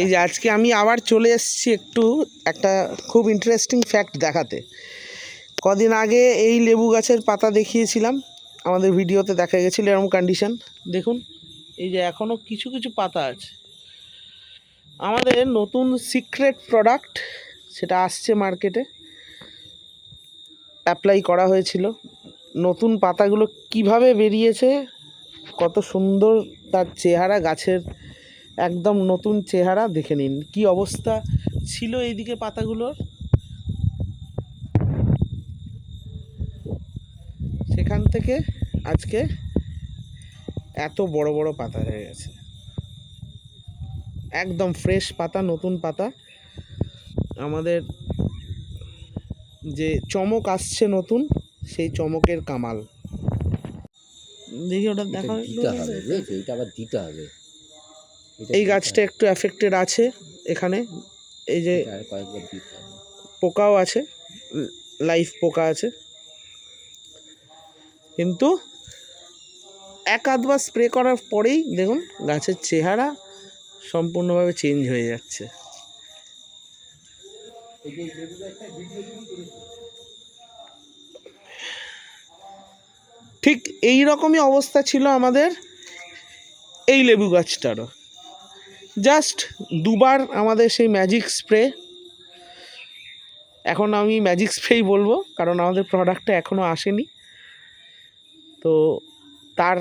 এই যে আজকে আমি আবার চলে এসেছি একটু একটা খুব ইন্টারেস্টিং ফ্যাক্ট দেখাতে। কদিন আগে এই লেবু গাছের পাতা দেখিয়েছিলাম, আমাদের ভিডিওতে দেখা গেছিল এরকম কন্ডিশন দেখুন, এই যে এখনও কিছু কিছু পাতা আছে। আমাদের নতুন সিক্রেট প্রোডাক্ট সেটা আসছে মার্কেটে অ্যাপ্লাই করা হয়েছিল। নতুন পাতাগুলো কীভাবে বেরিয়েছে, কত সুন্দর তার চেহারা গাছের একদম নতুন চেহারা দেখে নিন। কি অবস্থা ছিল এইদিকে পাতাগুলোর? সেখান থেকে আজকে এত বড় বড় পাতা হয়ে গেছে। একদম ফ্রেশ পাতা, নতুন পাতা। আমাদের যে চমক আসছে নতুন, সেই চমকের কামাল। দেখি ওটা দেখা দিতে হবে। এই গাছটা একটু অ্যাফেক্টেড আছে এখানে। এই যে পোকাও আছে লাইফ পোকা আছে। কিন্তু এক আধবার স্প্রে করার পরেই দেখুন গাছের চেহারা সম্পূর্ণভাবে চেঞ্জ হয়ে যাচ্ছে। ঠিক এই রকমই অবস্থা ছিল আমাদের এই লেবু গাছটারও। জাস্ট দুবার আমাদের সেই ম্যাজিক স্প্রে এখন আমি ম্যাজিক স্প্রেই বলব, কারণ আমাদের প্রোডাক্টটা এখনও আসেনি। তো তার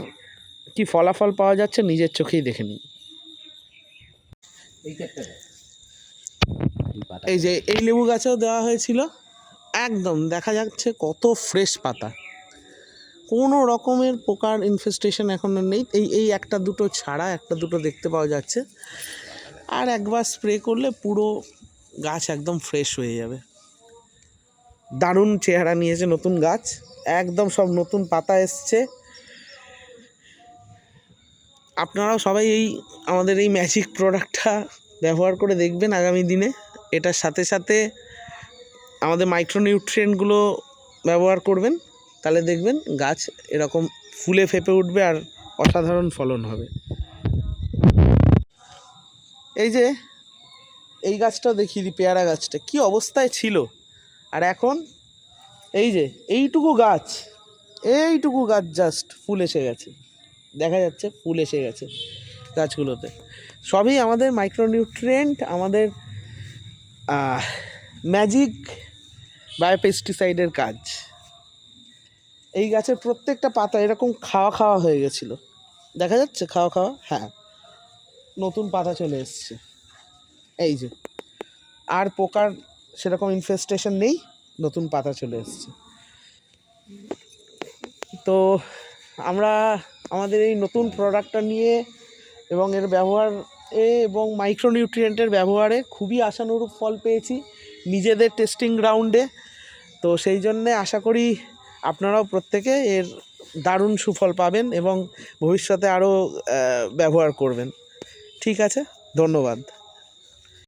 কি ফলাফল পাওয়া যাচ্ছে নিজের চোখেই দেখে। এই এই যে এই লেবু গাছেও দেওয়া হয়েছিল। একদম, দেখা যাচ্ছে কত ফ্রেশ পাতা। কোনো রকমের পোকার ইনফেস্টেশন এখন নেই। এই এই একটা দুটো ছাড়া, একটা দুটো দেখতে পাওয়া যাচ্ছে। আর একবার স্প্রে করলে পুরো গাছ একদম ফ্রেশ হয়ে যাবে। দারুণ চেহারা নিয়েছে নতুন গাছ। একদম সব নতুন পাতা এসছে। আপনারাও সবাই এই, আমাদের এই ম্যাজিক প্রোডাক্টটা ব্যবহার করে দেখবেন আগামী দিনে। এটার সাথে সাথে আমাদের মাইক্রোনিউট্রিয়েন্টগুলো ব্যবহার করবেন। তাহলে দেখবেন গাছ এরকম ফুলে ফেপে উঠবে আর অসাধারণ ফলন হবে। এই যে, এই গাছটাও দেখিয়ে দিই পেয়ারা গাছটা, কি অবস্থায় ছিল? আর এখন এই যে, এইটুকু গাছ এইটুকু গাছ জাস্ট ফুল এসে গেছে। দেখা যাচ্ছে ফুল এসে গেছে গাছগুলোতে। সবই আমাদের মাইক্রোনিউট্রিয়েন্ট আমাদের ম্যাজিক বায়োপেস্টিসাইডের কাজ। এই গাছের প্রত্যেকটা পাতা এরকম খাওয়া খাওয়া হয়ে গেছিল। দেখা যাচ্ছে? খাওয়া খাওয়া? হ্যাঁ। নতুন পাতা চলে এসছে। এই যে। আর পোকার সেরকম ইনফেস্টেশন নেই, নতুন পাতা চলে এসছে। তো আমরা আমাদের এই নতুন প্রোডাক্টটা নিয়ে এবং এর ব্যবহার এ এবং মাইক্রোনিউট্রিয়েন্টের ব্যবহারে খুবই আশানুরূপ ফল পেয়েছি নিজেদের টেস্টিং গ্রাউন্ডে তো সেই জন্যে আশা করি আপনারাও প্রত্যেকে এর দারুণ সুফল পাবেন এবং ভবিষ্যতে আরও ব্যবহার করবেন। ঠিক আছে ধন্যবাদ।